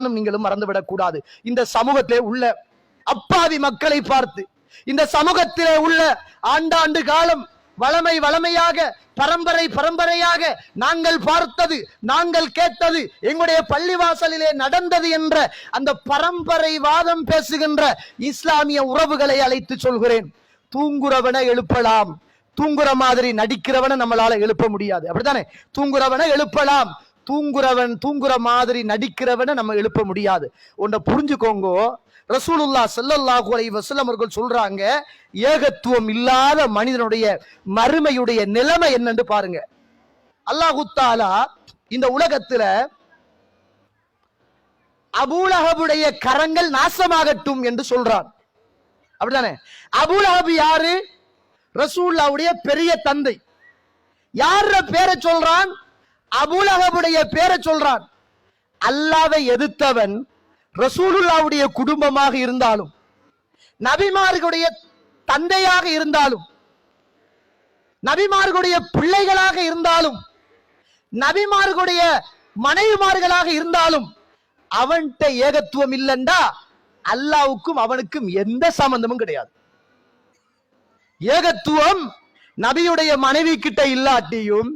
நானும் நீங்களும் மறந்துவிடக் கூடாது இந்த சமூகத்திலே உள்ள அப்பாவி மக்களை பார்த்து இந்த சமூகத்திலே உள்ள ஆண்டாண்டு காலம் வளமை வளமையாக பரம்பரை பரம்பரையாக நாங்கள் பார்த்தது நாங்கள் கேட்டது எங்களுடைய பள்ளிவாசலிலே நடந்தது என்ற அந்த பரம்பரை வாதம் பேசுகின்ற இஸ்லாமிய உறவுகளை அழைத்து சொல்கிறேன். தூங்குறவனை எழுப்பலாம். தூங்குற மாதிரி நடிக்கிறவனை நம்மளால எழுப்ப முடியாது. அப்படித்தானே? தூங்குறவனை எழுப்பலாம். தூங்குறவன் தூங்குற மாதிரி நடிக்கிறவனை நம்ம எழுப்ப முடியாது. ஒன்றை புரிஞ்சுக்கோங்க. ரசூலுல்லா செல்லல்லாஹு அலை வஸல்லம் அவர்கள் சொல்றாங்க ஏகத்துவம் இல்லாத மனிதனுடைய மறுமையுடைய நிலைமை என்னன்னு பாருங்க. அல்லாஹு தாலா இந்த உலகத்துல அபூலகபுடைய கரங்கள் நாசமாகட்டும் என்று சொல்றான். அப்படிதானே? அபூலஹபு யாரு? ரசூல்லாவுடைய பெரிய தந்தை. யார பேரை சொல்றான்? அபுலகபுடைய பேரை சொல்றான். அல்லாவை எதிர்த்தவன் ரசூலுல்லாவுடைய குடும்பமாக இருந்தாலும் நபிமார்களுடைய தந்தையாக இருந்தாலும் நபிமார்களுடைய பிள்ளைகளாக இருந்தாலும் நபிமார்களுடைய மனைவிமார்களாக இருந்தாலும் அவன்கிட்ட ஏகத்துவம் இல்லைண்டா அல்லாவுக்கும் அவனுக்கும் எந்த சம்பந்தமும் கிடையாது. ஏகத்துவம் நபியுடைய மனைவி கிட்ட இல்லாட்டியும்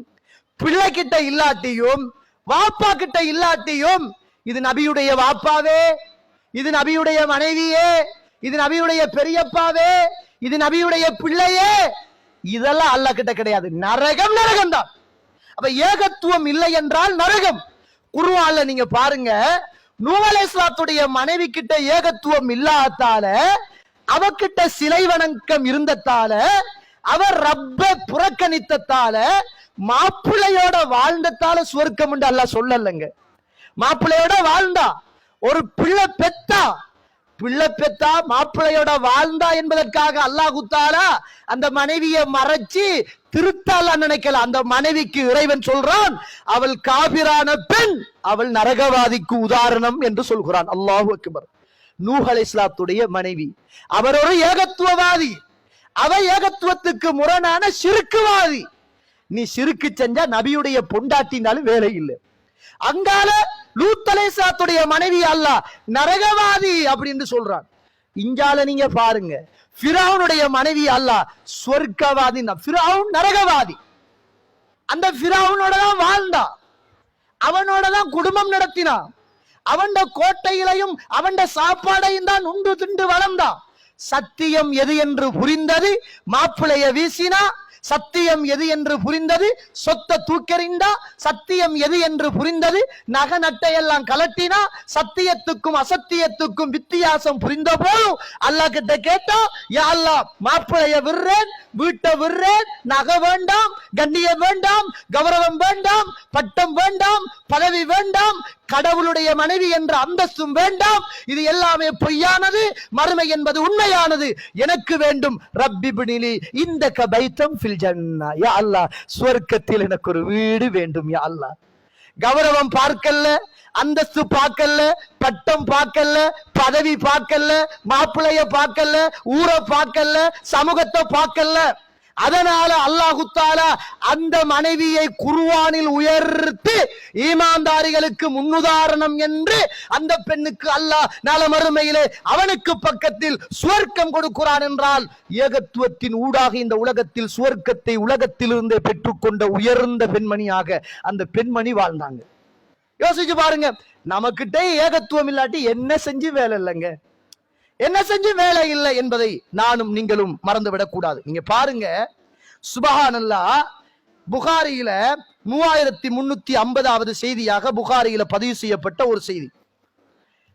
பிள்ளை கிட்ட இல்லாட்டியும் வாப்பா கிட்ட இல்லாட்டியும் இது நபியுடைய வாப்பாவே இது நபியுடைய மனைவியே இது நபியுடைய பெரியப்பாவே இது நபியுடைய பிள்ளையே. இதெல்லாம் அல்லாஹ் கிட்ட கிடையாது. நரகம் நரகம் தான். அப்ப ஏகத்துவம் இல்லை என்றால் நரகம். குருவால நீங்க பாருங்க நூவலேஸ்லாத்துடைய மனைவி கிட்ட ஏகத்துவம் இல்லாதால அவகிட்ட சிலை வணக்கம் இருந்ததால அவர் ரப்ப புறக்கணித்ததால மாப்பிள்ளையோட வாழ்ந்ததால சுவர்க்கம் அல்லாஹ் சொல்லலைங்க. மாப்பிள்ளையோட வாழ்ந்தா ஒரு பிள்ளை பெத்தா பிள்ளை பெத்தா மாப்பிள்ளையோட வாழ்ந்தா என்பதற்காக அல்லாஹுத்தாலா அந்த மனைவியை மறைச்சு திருத்தால நினைக்கல. அந்த மனைவிக்கு இறைவன் சொல்றான் அவள் காபிரான பெண் அவள் நரகவாதிக்கு உதாரணம் என்று சொல்கிறான். அல்லாஹு அக்பர். நூஹ் அலைஹிஸ்ஸலாத்துடைய மனைவி. அவர் ஒரு ஏகத்துவவாதி. அவ ஏகத்துவத்துக்கு முரணான சிறுக்குவாதி. நீ சிறுக்கு செஞ்சா நபியுடைய பொண்டாட்டினாலும் வேலை இல்லை. அங்கால லூத்தலேசாத்துடைய மனைவி அல்ல நரகவாதி அப்படின்னு சொல்றான். இங்கால நீங்க பாருங்க பிராவுனுடைய மனைவி அல்ல சொர்க்கவாதி பிராவுன் நரகவாதி. அந்த பிராவுனோட தான் வாழ்ந்தா. அவனோட தான் குடும்பம் நடத்தினான் அவன் கோட்டையிலையும் அவன் சாப்பாடையும் தான் உண்டு திண்டு வளர்ந்தான் சத்தியம் எது என்று புரிந்தது மாப்பிளைய வீசினா சத்தியம் எது என்று புரிந்தது? சொத்தை தூக்கெறிந்தா சத்தியம் எது என்று புரிந்தது? நகை நட்டையெல்லாம் கலட்டினா சத்தியத்துக்கும் அசத்தியத்துக்கும் வித்தியாசம் புரிந்த போதும் அல்லா கிட்ட கேட்டா யா அல்லா மாப்பிளைய விடுறேன் வீட்டை விடுறேன் நகை வேண்டாம் கண்ணியம் வேண்டாம் கௌரவம் வேண்டாம் பட்டம் வேண்டாம் பதவி வேண்டாம் கடவுளுடைய மனைவி என்ற அந்தஸ்தும் வேண்டாம். இது எல்லாமே பொய்யானது மறுமை என்பது உண்மையானது. எனக்கு வேண்டும் ரப்பி பிடிலி இந்த கபைத்தம் ஃபில் ஜன்னா. யா அல்லாஹ் ஸ்வர்க்கத்தில் எனக்கு ஒரு வீடு வேண்டும் யா அல்லா கௌரவம் பார்க்கல அந்தஸ்து பார்க்கல பட்டம் பார்க்கல பதவி பார்க்கல மாப்பிள்ளைய பார்க்கல ஊரை பார்க்கல சமூகத்தை பார்க்கல அதனால அல்லாஹுத்தால அந்த மனைவியை குருவானில் உயர்த்து ஈமான்தாரிகளுக்கு முன்னுதாரணம் என்று அந்த பெண்ணுக்கு அல்லாஹ் நல மறுமையிலே அவனுக்கு பக்கத்தில் சுவர்க்கம் கொடுக்கிறான் என்றால் ஏகத்துவத்தின் ஊடாக இந்த உலகத்தில் சுவர்க்கத்தை உலகத்திலிருந்தே பெற்றுக்கொண்ட உயர்ந்த பெண்மணியாக அந்த பெண்மணி வாழ்ந்தாங்க. யோசிச்சு பாருங்க நமக்கிட்டே ஏகத்துவம் இல்லாட்டி என்ன செஞ்சு வேலை இல்லைங்க? என்ன செஞ்சு வேலை இல்லை என்பதை நானும் நீங்களும் மறந்துவிடக் கூடாது நீங்க பாருங்க. சுபஹானல்லா புகாரியில மூவாயிரத்தி முன்னூத்தி ஐம்பதாவது செய்தியாக புகாரியில பதிவு செய்யப்பட்ட ஒரு செய்தி.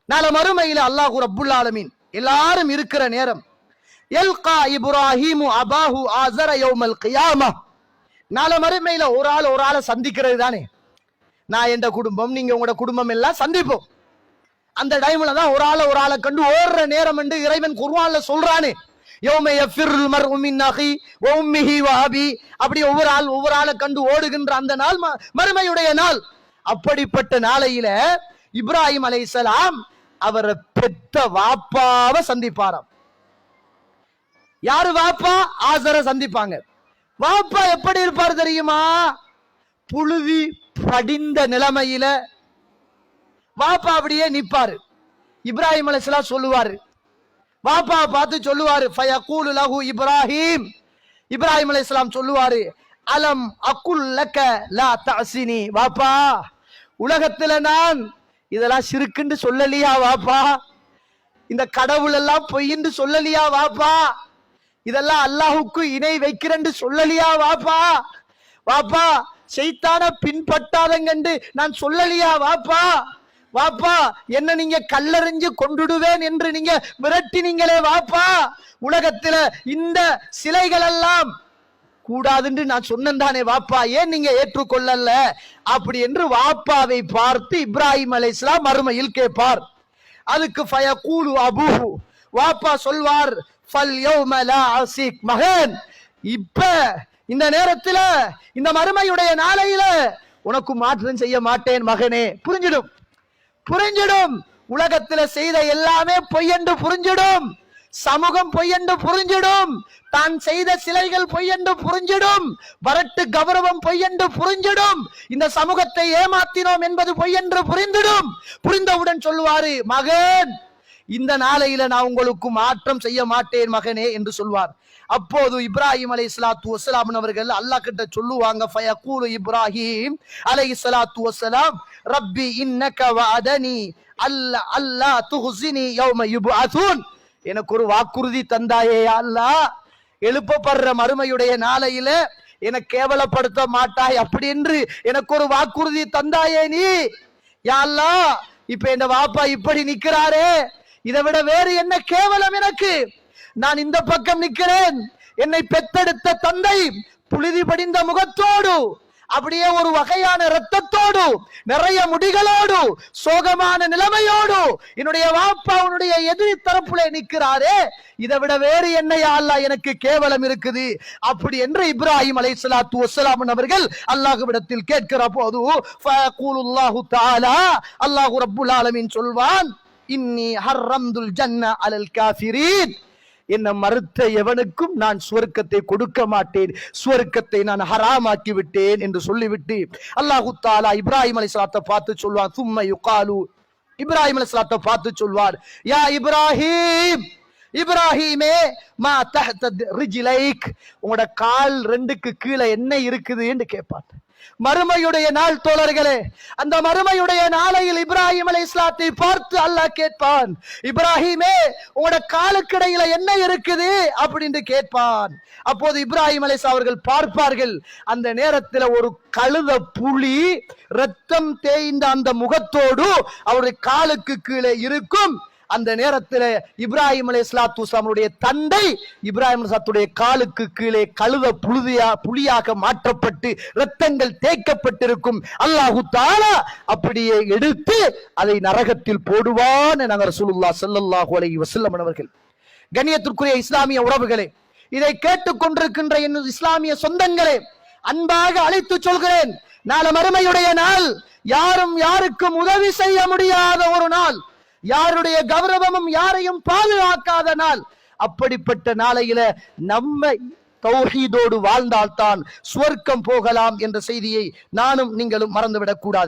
நாளை மறுமையில அல்லாஹூ ரப்புல் ஆலமீன் எல்லாரும் இருக்கிற நேரம் எல்கா இப்ராஹிமு அபாஹு ஆசர யோமல் கியாமா. நாளை மறுமையில ஒரு ஆள் ஒரு ஆளை சந்திக்கிறது தானே. நான் என்ற குடும்பம் நீங்க உங்களோட குடும்பம் எல்லாம் சந்திப்போம். அந்த டைம்ல தான் ஒரு ஆளை ஒரு ஆளை கண்டு ஓடுற நேரம் என்று இறைவன் குர்வான்ல சொல்றானே. அப்படி ஒவ்வொரு ஆள் ஒவ்வொரு ஆளை கண்டு ஓடுகின்ற அந்த நாள் ம- மறுமையுடைய நாள். அப்படிப்பட்ட நாளையில இப்ராஹிம் அலைஹிஸ்ஸலாம் அவரை பெத்த வாப்பாவை சந்திப்பாராம். யாரு வாப்பா? ஆசரை சந்திப்பாங்க. வாப்பா எப்படி இருப்பார் தெரியுமா? புழுதி படிந்த நிலைமையில வாப்பா அப்படியே நிப்பாரு. இப்ராஹிம் அலைஹிஸ்ஸலாம் சொல்லுவாரு. வாப்பா பார்த்து சொல்லுவாரு ஃபயகூலு லஹு இப்ராஹிம். இப்ராஹிம் அலிஸ்லாம் சொல்லுவாரு அலம் அக்குல் லக்க லா தஅசினி வாப்பா உலகத்துல நான் இதெல்லாம் சிறுக்குன்னு சொல்லலையா வாப்பா? இந்த கடவுள் எல்லாம் பொய்ன்னு சொல்லலையா வாப்பா? இதெல்லாம் அல்லாஹுக்கு இணை வைக்கிறேன்னு சொல்லலையா வாப்பா? வாப்பா செய்தான பின்பற்றாதங்கண்டு நான் சொல்லலையா வாப்பா? வாப்பா என்ன நீங்க கல்லறிஞ்சு கொண்டுடுவேன் என்று நீங்க விரட்டினீங்களே வாப்பா. உலகத்துல இந்த சிலைகள் எல்லாம் கூடாதுன்னு நான் சொன்னேன் வாப்பா ஏன் நீங்க ஏற்றுக்கொள்ளல? அப்படி என்று வாப்பாவை பார்த்து இப்ராஹிம் அலைஹிஸ்ஸலாம் மறுமையில் கேட்பார். அதுக்கு ஃபயகூலு அபூஹு. வாப்பா சொல்வார் ஃபல் யௌமலா அசிக் மகன். இப்ப இந்த நேரத்துல இந்த மறுமையுடைய நாளையில உனக்கு மாற்றம் செய்ய மாட்டேன் மகனே. புரிஞ்சிடும். புரிஞ்சிடும். உலகத்துல செய்த எல்லாமே பொய்யென்று புரிஞ்சிடும். சமூகம் பொய்யென்று புரிஞ்சிடும். தான் செய்த சிலைகள் பொய்யென்று புரிஞ்சிடும். வரட்டு கௌரவம் பொய்யென்று புரிஞ்சிடும். இந்த சமூகத்தை ஏமாத்தினோம் என்பது பொய்யென்று புரிந்திடும். புரிந்தவுடன் சொல்லுவாரு மகன் இந்த நாளையில நான் உங்களுக்கு மாற்றம் செய்ய மாட்டேன் மகனே என்று சொல்வார். அப்போது இப்ராஹிம் அலை சலாத்து வசலாம் அவர்கள் அல்லாஹ் கிட்ட சொல்லுவாங்க ஃபயகூலு இப்ராஹிம் அலை சலாத்து வசலாம் ரப்பி இன்னக வஅதனி அல்ல அல்லா துஹ்சினி யௌம யுபஅதுன் எனக்கு ஒரு வாக்குறுதி தந்தாயே அல்லாஹ். எழுப்பப்படுற மறுமையுடைய நாளையில என கேவலப்படுத்த மாட்டாய் அப்படி என்று எனக்கு ஒரு வாக்குறுதி தந்தாயே நீ. யா அல்லாஹ் இப்ப இந்த வாப்பா இப்படி நிக்கிறாரே. இதை விட வேறு என்ன கேவலம் எனக்கு? நான் இந்த பக்கம் நிற்கிறேன். என்னை பெத்தெடுத்த தந்தை புழுதி படிந்த முகத்தோடு அப்படியே ஒரு வகையான ரத்தத்தோடு நிறைய முடிகளோடு சோகமான நிலைமையோடு என்னுடைய வாப்பா உன்னுடைய எதிரி தரப்புல நிற்கிறாரே. இதை விட வேறு என்னையா அல்லாஹ் எனக்கு கேவலம் இருக்குது. அப்படி என்று இப்ராஹிம் அலை சலாத்து வசலாம் அவர்கள் அல்லாஹுவிடத்தில் கேட்கிற போது ஃபயகூலுல்லாஹு ரபுல் அல்லாஹ் சொல்வான் இன்னி ஹர்ரம்துல் ஜன்ன அலல் காஃபிரீன் என்ன மறுத்த எவனுக்கும் நான் சுவர்க்கத்தை கொடுக்க மாட்டேன். சுவர்க்கத்தை நான் ஹராமாக்கி விட்டேன் என்று சொல்லிவிட்டு அல்லாஹு தாலா இப்ராஹிம் அலைஹிஸ்ஸலாத்தை பார்த்து சொல்வான். சும்ம யுகாலு. இப்ராஹிம் அலைஹிஸ்ஸலாத்தை பார்த்து சொல்வார். யா இப்ராஹிம் இப்ராஹிமே மா தஹ்த ரிஜிலைக். உங்களோட கால் ரெண்டுக்கு கீழே என்ன இருக்குது என்று கேட்பான் மறுமையுடைய நாள் தோழர்களே அந்த மறுமையுடைய நாளையில் இப்ராஹிம் அலை இஸ்லாத்தை பார்த்து அல்லாஹ் கேட்பான் இப்ராஹிமே உங்களோட காலுக்கிடையில என்ன இருக்குது? அப்படின்னு கேட்பான். அப்போது இப்ராஹிம் அலைஸ் அவர்கள் பார்ப்பார்கள் அந்த நேரத்தில் ஒரு கழுத புலி ரத்தம் தேய்ந்த அந்த முகத்தோடு அவருடைய காலுக்கு கீழே இருக்கும். அந்த நேரத்தில் இப்ராஹிம் அலி இஸ்லாத்து இஸ்லாமுடைய தந்தை இப்ராஹிம் சாத்துடைய காலுக்கு கீழே கழுத புழுதியா புலியாக மாற்றப்பட்டு ரத்தங்கள் தேய்க்கப்பட்டிருக்கும். அல்லாஹு தாலா அப்படியே எடுத்து அதை நரகத்தில் போடுவான் நாங்கள் ரசூலுல்லா சல்லல்லாஹு அலைஹி வசல்லம் அவர்கள். கண்ணியத்திற்குரிய இஸ்லாமிய உறவுகளே இதை கேட்டுக் கொண்டிருக்கின்ற என் இஸ்லாமிய சொந்தங்களே அன்பாக அழைத்து சொல்கிறேன். நாளை மறுமையுடைய நாள் யாரும் யாருக்கும் உதவி செய்ய முடியாத ஒரு நாள். யாருடைய கௌரவமும் யாரையும் பாதுகாக்காத நாள். அப்படிப்பட்ட நாளையில நம்ம தௌஹீதோடு வாழ்ந்தால்தான் சுவர்க்கம் போகலாம் என்ற செய்தியை நானும் நீங்களும் மறந்துவிடக் கூடாது